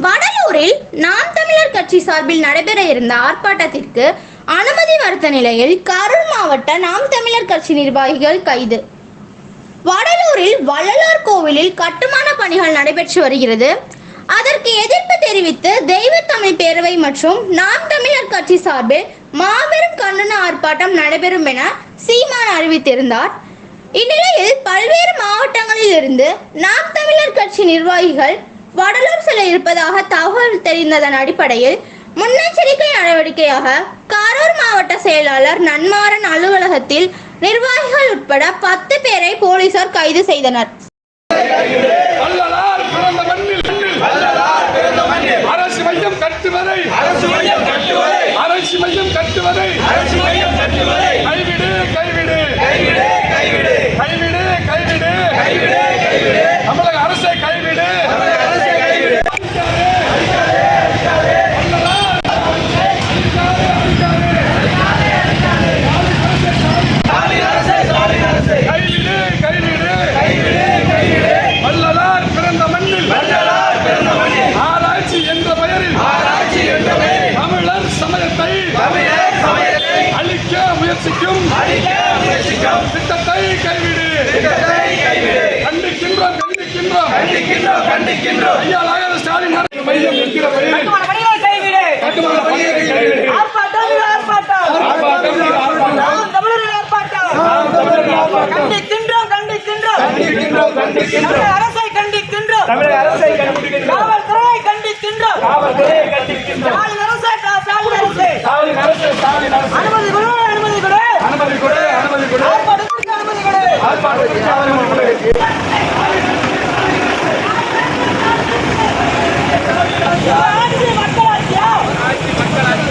வடலூரில் நாம் தமிழர் கட்சி சார்பில் நடைபெற இருந்த ஆர்ப்பாட்டத்திற்கு அனுமதி மறுத்த நிலையில் கரூர் மாவட்ட நாம் தமிழர் கட்சி நிர்வாகிகள் கைது. வடலூரில் வள்ளலார் கோவிலில் கட்டுமான பணிகள் நடைபெற்று வருகிறது. அதற்கு எதிர்ப்பு தெரிவித்து தெய்வ தமிழ் பேரவை மற்றும் நாம் தமிழர் கட்சி சார்பில் மாபெரும் கண்டன ஆர்ப்பாட்டம் நடைபெறும் என சீமான் அறிவித்திருந்தார். இந்நிலையில் பல்வேறு மாவட்டங்களில் இருந்து நாம் தமிழர் கட்சி நிர்வாகிகள் வடலூர் செல்ல இருப்பதாக தகவல் தெரிந்ததன் அடிப்படையில் முன்னெச்சரிக்கை நடவடிக்கையாக கரூர் மாவட்ட செயலாளர் நன்மாறன் அலுவலகத்தில் நிர்வாகிகள் உட்பட பத்து பேரை போலீசார் கைது செய்தனர். அரசு மையம் கட்டுவதை அரசு மையம் கட்டுவதை அரசு மையம் கட்டுவதை திட்டத்தை கைவிடு கண்டிக்கின்றோம் கண்டிக்கின்றோம் கண்டிக்கின்றோம் கண்டிக்கின்றோம் ஐயா நாயகர் ஸ்டாலின் மையம் என்கிற பெயரில் கட்டுமான பணியை கைவிடு ஆர்ப்பாட்டம் இது ஆர்ப்பாட்டம் ஆர்ப்பாட்டம் இது ஆர்ப்பாட்டம். தமிழர்கள் ஆர்ப்பாட்டம் கண்டிக்கின்றோம் கண்டிக்கின்றோம் கண்டிக்கின்றோம் கண்டிக்கின்றோம் அரசை கண்டிக்கின்றோம் தமிழக அரசை கண்டிக்கின்றோம் காவல்துறையை கண்டிக்கின்றோம் காவல்துறையை கண்டிக்கின்றோம் ஸ்டாலின் அரசே ஸ்டாலின் அரசே ஸ்டாலின் அரசு ஸ்டாலின் அரசு அனுமதி கொடு அனுமதி கொடு அனுமதி கொடு அனுமதி கொடு ஆர்ப்பாட்டத்திற்கு அனுமதி கொடு ஆர்ப்பாட்டத்திற்கு அனுமதி கொடு ஆட்சி மக்களாட்சியா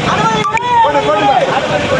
அனுமதி கொடு ஆர்ப்பாட்டத்திற்கு அனுமதி கொடு